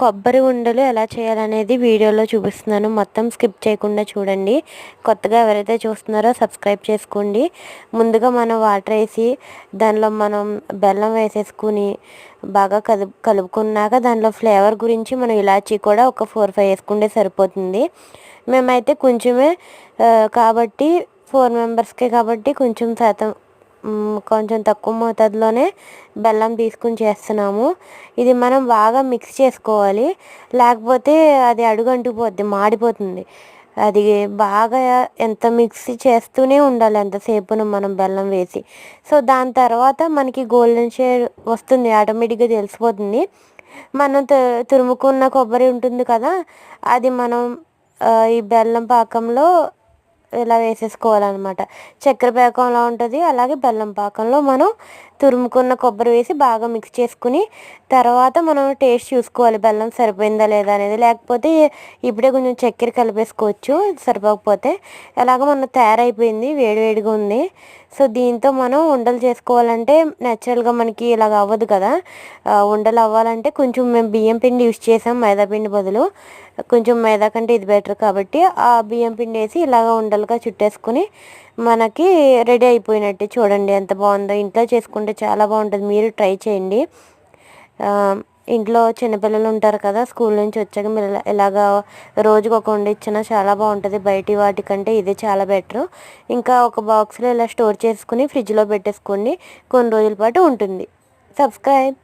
కొబ్బరి ఉండలు ఎలా చేయాలనేది వీడియోలో చూపిస్తున్నాను. మొత్తం స్కిప్ చేయకుండా చూడండి. కొత్తగా ఎవరైతే చూస్తున్నారో సబ్స్క్రైబ్ చేసుకోండి. ముందుగా మనం వాటర్ వేసి దానిలో మనం బెల్లం వేసేసుకుని బాగా కలుపు కలుపుకున్నాక దానిలో ఫ్లేవర్ గురించి మనం ఇలాచీ కూడా ఒక ఫోర్ ఫైవ్ వేసుకుంటే సరిపోతుంది. మేమైతే కొంచెమే కాబట్టి ఫోర్ మెంబర్స్కే కాబట్టి కొంచెం శాతం కొంచెం తక్కువ మోతాదులోనే బెల్లం తీసుకుని చేస్తున్నాము. ఇది మనం బాగా మిక్స్ చేసుకోవాలి. లేకపోతే అది అడుగంటుకుపోద్ది మాడిపోతుంది. అది బాగా ఎంత మిక్సీ చేస్తూనే ఉండాలి ఎంతసేపును మనం బెల్లం వేసి. సో దాని తర్వాత మనకి గోల్డెన్ షేడ్ వస్తుంది ఆటోమేటిక్గా తెలిసిపోతుంది. మనం తురుముకున్న కొబ్బరి ఉంటుంది కదా అది మనం ఈ బెల్లం పాకంలో ఇలా వేసేసుకోవాలన్నమాట. చక్కెర పాకంలో ఉంటుంది. అలాగే బెల్లం పాకంలో మనం తురుముకున్న కొబ్బరి వేసి బాగా మిక్స్ చేసుకుని తర్వాత మనం టేస్ట్ చూసుకోవాలి. బెల్లం సరిపోయిందా లేదా అనేది. లేకపోతే ఇప్పుడే కొంచెం చక్కెర కలిపేసుకోవచ్చు. సరిపోకపోతే ఎలాగో మన తయారైపోయింది. వేడివేడిగా ఉంది. సో దీంతో మనం ఉండలు చేసుకోవాలంటే న్యాచురల్గా మనకి ఇలాగ అవ్వదు కదా. ఉండలు అవ్వాలంటే కొంచెం మేము బియ్యం పిండి యూస్ చేసాం మైదా పిండి బదులు. కొంచెం మైదా కంటే ఇది బెటర్ కాబట్టి ఆ బియ్యం పిండి వేసి ఇలాగ ఉండలుగా చుట్టేసుకుని మనకి రెడీ అయిపోయినట్టు చూడండి ఎంత బాగుందో. ఇంట్లో చేసుకుంటే చాలా బాగుంటుంది. మీరు ట్రై చేయండి. ఇంట్లో చిన్నపిల్లలు ఉంటారు కదా స్కూల్ నుంచి వచ్చాక మీరు ఇలాగా రోజుకి ఒక వండి ఇచ్చినా చాలా బాగుంటుంది. బయటి వాటికంటే ఇది చాలా బెటర్. ఇంకా ఒక బాక్స్లో ఇలా స్టోర్ చేసుకుని ఫ్రిడ్జ్లో పెట్టేసుకోండి కొన్ని రోజుల పాటు ఉంటుంది. సబ్స్క్రైబ్.